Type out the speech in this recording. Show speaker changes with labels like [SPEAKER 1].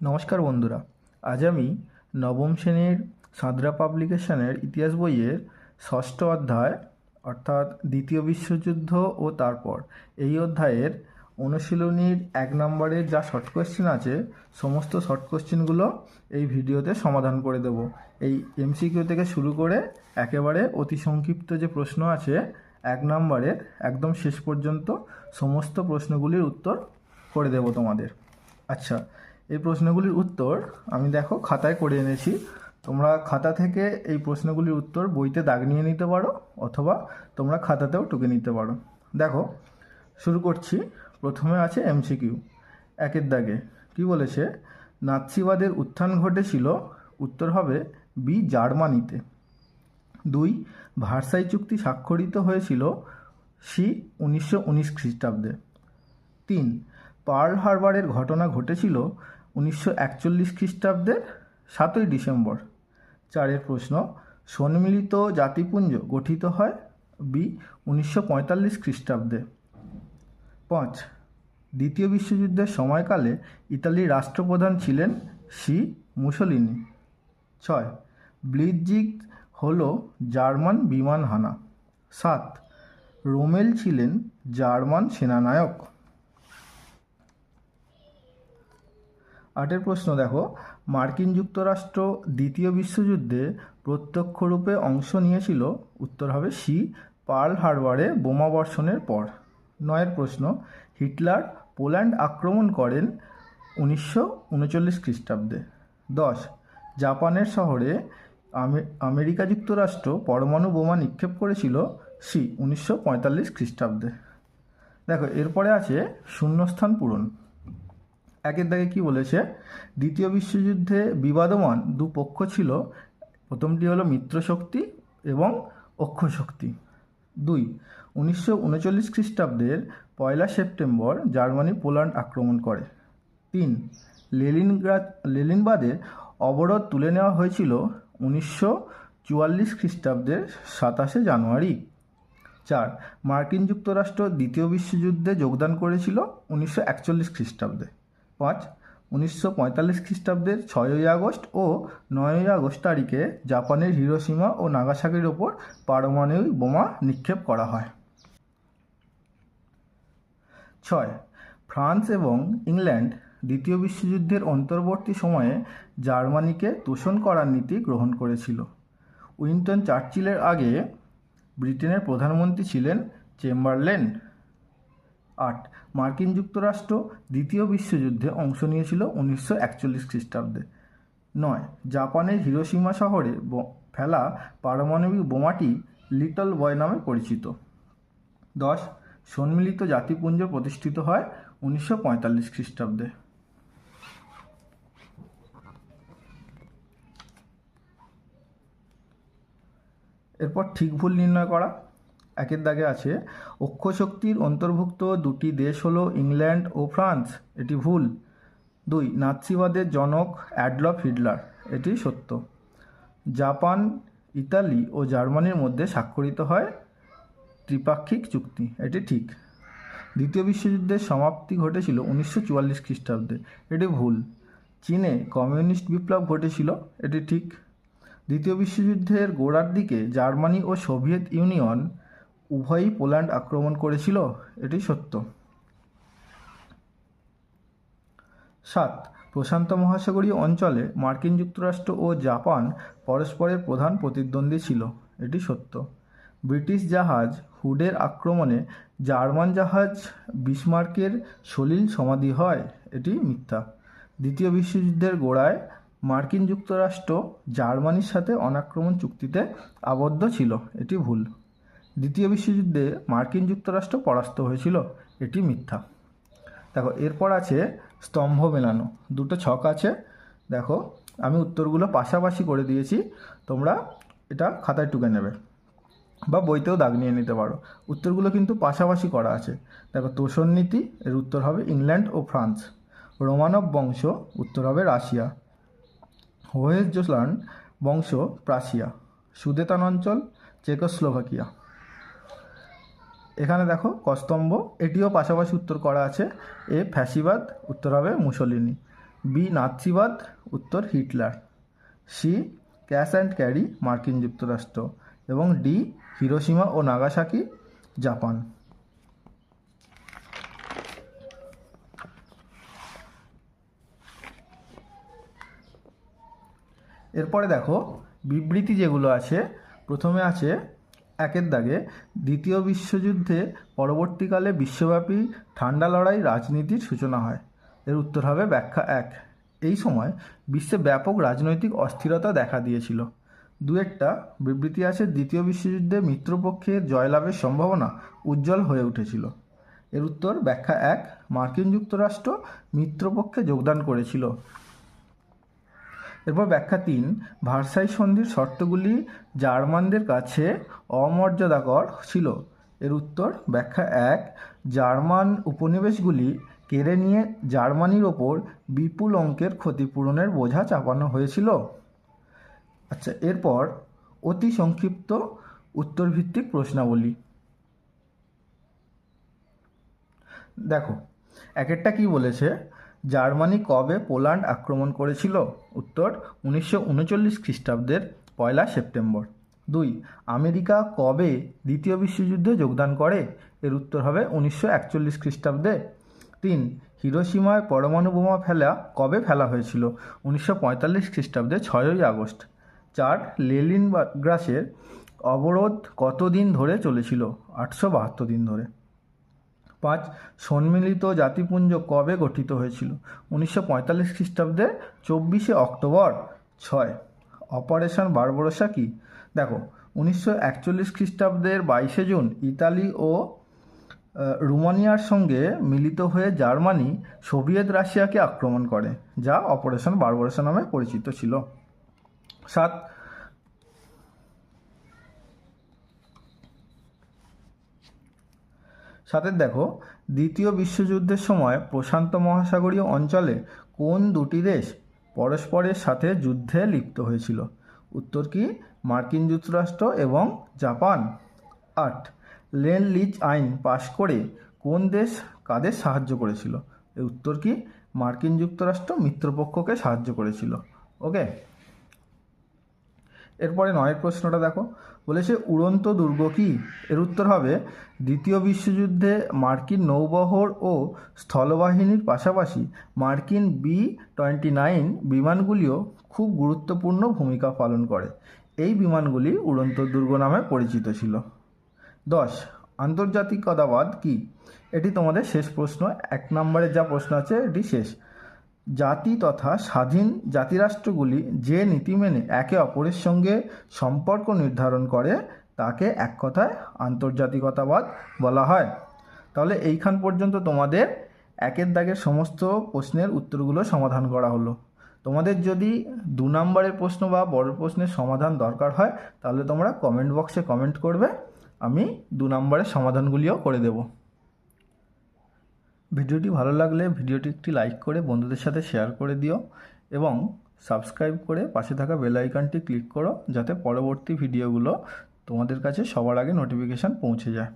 [SPEAKER 1] নমস্কার বন্ধুরা। আজ আমি নবম শ্রেণির সাঁতরা পাবলিকেশনের ইতিহাস বইয়ের ষষ্ঠ অধ্যায়, অর্থাৎ দ্বিতীয় বিশ্বযুদ্ধ ও তারপর এই অধ্যায়ের অনুশীলনীর এক নম্বরের যা শর্ট কোয়েশ্চেন আছে, সমস্ত শর্ট কোয়েশ্চেনগুলো এই ভিডিওতে সমাধান করে দেব। এই এমসিকিউ থেকে শুরু করে একেবারে অতি সংক্ষিপ্ত যে প্রশ্ন আছে, এক নম্বরের একদম শেষ পর্যন্ত সমস্ত প্রশ্নগুলির উত্তর করে দেব তোমাদের। আচ্ছা এই প্রশ্নগুলির উত্তর আমি দেখো খাতায় করে এনেছি। তোমরা খাতা থেকে এই প্রশ্নগুলির উত্তর বইতে দাগ নিয়ে নিতে পারো অথবা তোমরা খাতাতেও টুকে নিতে পারো। দেখো, শুরু করছি। প্রথমে আছে এমসিকিউ একের দাগে। কি বলেছে? নাৎসিবাদের উত্থান ঘটেছিল, উত্তর হবে বি জার্মানিতে। দুই, ভার্সাই চুক্তি স্বাক্ষরিত হয়েছিল, সি, উনিশশো উনিশ খ্রিস্টাব্দে। তিন, পার্ল হারবারের ঘটনা ঘটেছিল উনিশশো একচল্লিশ খ্রিস্টাব্দের সাতই ডিসেম্বর। চারের প্রশ্ন সম্মিলিত জাতিপুঞ্জ গঠিত হয় বি উনিশশো পঁয়তাল্লিশ খ্রিস্টাব্দে। পাঁচ, দ্বিতীয় বিশ্বযুদ্ধের সময়কালে ইতালির রাষ্ট্রপ্রধান ছিলেন সি মুসোলিনি। ছয় ব্লিজিক হল জার্মান বিমান হানা। সাত, রোমেল ছিলেন জার্মান সেনানায়ক। আটের প্রশ্ন, দেখো, মার্কিন যুক্তরাষ্ট্র দ্বিতীয় বিশ্বযুদ্ধে প্রত্যক্ষরূপে অংশ নিয়েছিল, উত্তর হবে সি, পার্ল হারবারে বোমা বর্ষণের পর। নয়ের প্রশ্ন, হিটলার পোল্যান্ড আক্রমণ করেন উনিশশো উনচল্লিশ খ্রিস্টাব্দে। দশ, জাপানের শহরে আমে- আমেরিকা যুক্তরাষ্ট্র পরমাণু বোমা নিক্ষেপ করেছিল, সি, উনিশশো পঁয়তাল্লিশ খ্রিস্টাব্দে। দেখো, এরপরে আছে শূন্যস্থান পূরণ। একের দাগে কি বলেছে? দ্বিতীয় বিশ্বযুদ্ধে বিবাদমান দু পক্ষ ছিল। প্রথমটি হলো মিত্রশক্তি এবং অক্ষশক্তি দুই, উনিশশো উনচল্লিশ খ্রিস্টাব্দের পয়লা সেপ্টেম্বর জার্মানি পোল্যান্ড আক্রমণ করে। তিন, লেলিনগ্রাদ লেলিনবাদের অবরোধ তুলে নেওয়া হয়েছিল উনিশশো চুয়াল্লিশ খ্রিস্টাব্দের সাতাশে জানুয়ারি। চার, মার্কিন যুক্তরাষ্ট্র দ্বিতীয় বিশ্বযুদ্ধে যোগদান করেছিল উনিশশো একচল্লিশ খ্রিস্টাব্দে। পাঁচ, উনিশশো পঁয়তাল্লিশ খ্রিস্টাব্দের ছয়ই আগস্ট ও নয়ই আগস্ট তারিখে জাপানের হিরোসীমা ও নাগাসাকির ওপর পারমাণবিক বোমা নিক্ষেপ করা হয়। ছয়, ফ্রান্স এবং ইংল্যান্ড দ্বিতীয় বিশ্বযুদ্ধের অন্তর্বর্তী সময়ে জার্মানিকে তোষণ করার নীতি গ্রহণ করেছিল। উইন্টন চার্চিলের আগে ব্রিটেনের প্রধানমন্ত্রী ছিলেন চেম্বারলেন আট। মার্কিন যুক্তরাষ্ট্র দ্বিতীয় বিশ্বযুদ্ধে অংশ নিয়েছিল উনিশশো একচল্লিশ খ্রিস্টাব্দে। নয়। জাপানের হিরোসীমা শহরে ফেলা পারমাণবিক বোমাটি লিটল বয় নামে পরিচিত। দশ। সম্মিলিত জাতিপুঞ্জ প্রতিষ্ঠিত হয় উনিশশো পঁয়তাল্লিশ খ্রিস্টাব্দে। এরপর ঠিক ভুল নির্ণয় করা। একের দাগে আছে, অক্ষশক্তির অন্তর্ভুক্ত দুটি দেশ হলো ইংল্যান্ড ও ফ্রান্স। এটি ভুল। দুই, নাৎসিবাদের জনক অ্যাডলফ হিটলার। এটি সত্য। জাপান, ইতালি ও জার্মানির মধ্যে স্বাক্ষরিত হয় ত্রিপাক্ষিক চুক্তি। এটি ঠিক। দ্বিতীয় বিশ্বযুদ্ধের সমাপ্তি ঘটেছিল উনিশশো চুয়াল্লিশ খ্রিস্টাব্দে। এটি ভুল। চীনে কমিউনিস্ট বিপ্লব ঘটেছিল। এটি ঠিক। দ্বিতীয় বিশ্বযুদ্ধের গোড়ার দিকে জার্মানি ও সোভিয়েত ইউনিয়ন উভয়ই পোল্যান্ড আক্রমণ করেছিল, এটি সত্য। সাত, প্রশান্ত মহাসাগরীয় অঞ্চলে মার্কিন যুক্তরাষ্ট্র ও জাপান পরস্পরের প্রধান প্রতিদ্বন্দ্বী ছিল, এটি সত্য। ব্রিটিশ জাহাজ হুডের আক্রমণে জার্মান জাহাজ বিসমার্কের সলিল সমাধি হয়, এটি মিথ্যা। দ্বিতীয় বিশ্বযুদ্ধের গোড়ায় মার্কিন যুক্তরাষ্ট্র জার্মানির সাথে অনাক্রমণ চুক্তিতে আবদ্ধ ছিল, এটি ভুল। দ্বিতীয় বিশ্বযুদ্ধে মার্কিন যুক্তরাষ্ট্র পরাস্ত হয়েছিল। এটি মিথ্যা। দেখো, এরপর আছে স্তম্ভ মেলানো। দুটো ছক আছে। দেখো, আমি উত্তরগুলো পাশাপাশি করে দিয়েছি। তোমরা এটা খাতায় টুকে নেবে বা বইতেও দাগ নিয়ে নিতে পারো। উত্তরগুলো কিন্তু পাশাপাশি করা আছে। দেখো, তোষণ নীতি, এর উত্তর হবে ইংল্যান্ড ও ফ্রান্স। রোমানব বংশ, উত্তর হবে রাশিয়া। হোয়েজল্যান্ড বংশ, প্রাশিয়া। সুদেতান অঞ্চল, চেকোস্লোভাকিয়া। এখানে দেখো কস্তম্ভ, এটিও পাশাপাশি উত্তর করা আছে। এ ফ্যাসিবাদ, উত্তর হবে মুসলিনি। বি নাৎসিবাদ, উত্তর Hitler. C cash and carry, মার্কিন যুক্তরাষ্ট্র। এবং ডি হিরোসীমা ও নাগাসাকি, জাপান। এরপরে দেখো বিবৃতি যেগুলো আছে, প্রথমে আছে একের দাগে দ্বিতীয় বিশ্বযুদ্ধে পরবর্তীকালে বিশ্বব্যাপী ঠান্ডা লড়াই রাজনীতির সূচনা হয়। এর উত্তর হবে ব্যাখ্যা এক। এই সময় বিশ্বে ব্যাপক রাজনৈতিক অস্থিরতা দেখা দিয়েছিল। দু একটা বিবৃতি আছে দ্বিতীয় বিশ্বযুদ্ধে মিত্রপক্ষের জয়লাভের সম্ভাবনা উজ্জ্বল হয়ে উঠেছিল। এর উত্তর ব্যাখ্যা এক। মার্কিন যুক্তরাষ্ট্র মিত্রপক্ষে যোগদান করেছিল। এরপর ব্যাখ্যা তিন, ভার্সাই সন্ধির শর্তগুলি জার্মানদের কাছে অমর্যাদাকর ছিল। এর উত্তর, ব্যাখ্যা এক, জার্মান উপনিবেশগুলি কেড়ে নিয়ে জার্মানির ওপর বিপুল অঙ্কের ক্ষতিপূরণের বোঝা চাপানো হয়েছিল। আচ্ছা এরপর অতি সংক্ষিপ্ত উত্তরভিত্তিক প্রশ্নাবলী। দেখো, এক একটা কী বলেছে? জার্মানি কবে পোল্যান্ড আক্রমণ করেছিল? উত্তর, উনিশশো উনচল্লিশ খ্রিস্টাব্দের পয়লা সেপ্টেম্বর। দুই, আমেরিকা কবে দ্বিতীয় বিশ্বযুদ্ধে যোগদান করে? এর উত্তর হবে উনিশশো একচল্লিশ খ্রিস্টাব্দে। তিন হিরোসীমায় পরমাণু বোমা ফেলা কবে ফেলা হয়েছিল? উনিশশো পঁয়তাল্লিশ খ্রিস্টাব্দে, ছয়ই আগস্ট। চার লেলিন গ্রাসের অবরোধ কতদিন ধরে চলেছিল? আটশো বাহাত্তর দিন ধরে। পাঁচ সম্মিলিত জাতিপুঞ্জ কবে গঠিত হয়েছিল? উনিশশো পঁয়তাল্লিশ খ্রিস্টাব্দে চব্বিশে অক্টোবর, ছয়। অপারেশন বারবরসা কি? দেখো, উনিশশো একচল্লিশ খ্রিস্টাব্দের বাইশে জুন ইতালি ও রুমানিয়ার সঙ্গে মিলিত হয়ে জার্মানি সোভিয়েত রাশিয়াকে আক্রমণ করে, যা অপারেশন বারবরসা নামে পরিচিত ছিল। সাত সাথে দেখো, দ্বিতীয় বিশ্বযুদ্ধের সময় প্রশান্ত মহাসাগরীয় অঞ্চলে কোন দুটি দেশ পরস্পরের সাথে যুদ্ধে লিপ্ত হয়েছিল? উত্তর কি? মার্কিন যুক্তরাষ্ট্র এবং জাপান। আট লেন লিজ আইন পাশ করে কোন দেশ কাদের সাহায্য করেছিল? উত্তর কি? মার্কিন যুক্তরাষ্ট্র মিত্রপক্ষকে সাহায্য করেছিল। ওকে? এরপরে নয়ের প্রশ্নটা দেখো। বলেছে উড়ন্ত দুর্গ কি? এর উত্তর হবে, দ্বিতীয় বিশ্বযুদ্ধে মার্কিন নৌবহর ও স্থলবাহিনীর পাশাপাশি মার্কিন বি টোয়েন্টি নাইন বিমানগুলিও খুব গুরুত্বপূর্ণ ভূমিকা পালন করে। এই বিমানগুলি উড়ন্ত দুর্গ নামে পরিচিত ছিল। দশ আন্তর্জাতিকতাবাদ কি? এটি তোমাদের শেষ প্রশ্ন। এক নম্বরের যা প্রশ্ন আছে, এটি শেষ। জাতি তথা স্বাধীন জাতিরাষ্ট্রগুলি যে নীতি মেনে একে অপরের সঙ্গে সম্পর্ক নির্ধারণ করে, তাকে এক কথায় আন্তর্জাতিকতাবাদ বলা হয়। তাহলে এইখান পর্যন্ত তোমাদের একের দাগের সমস্ত প্রশ্নের উত্তরগুলো সমাধান করা হলো। তোমাদের যদি দু নম্বরের প্রশ্ন বা বড় প্রশ্নের সমাধান দরকার হয়, তাহলে তোমরা কমেন্ট বক্সে কমেন্ট করবে, আমি দু নম্বরের সমাধানগুলিও করে দেবো। ভিডিওটি ভালো লাগলে ভিডিওটি একটি লাইক করে বন্ধুদের সাথে শেয়ার করে দিও এবং সাবস্ক্রাইব করে পাশে থাকা বেল আইকনটি ক্লিক করো যাতে পরবর্তী ভিডিওগুলো তোমাদের কাছে সবার আগে নোটিফিকেশান পৌঁছে যায়।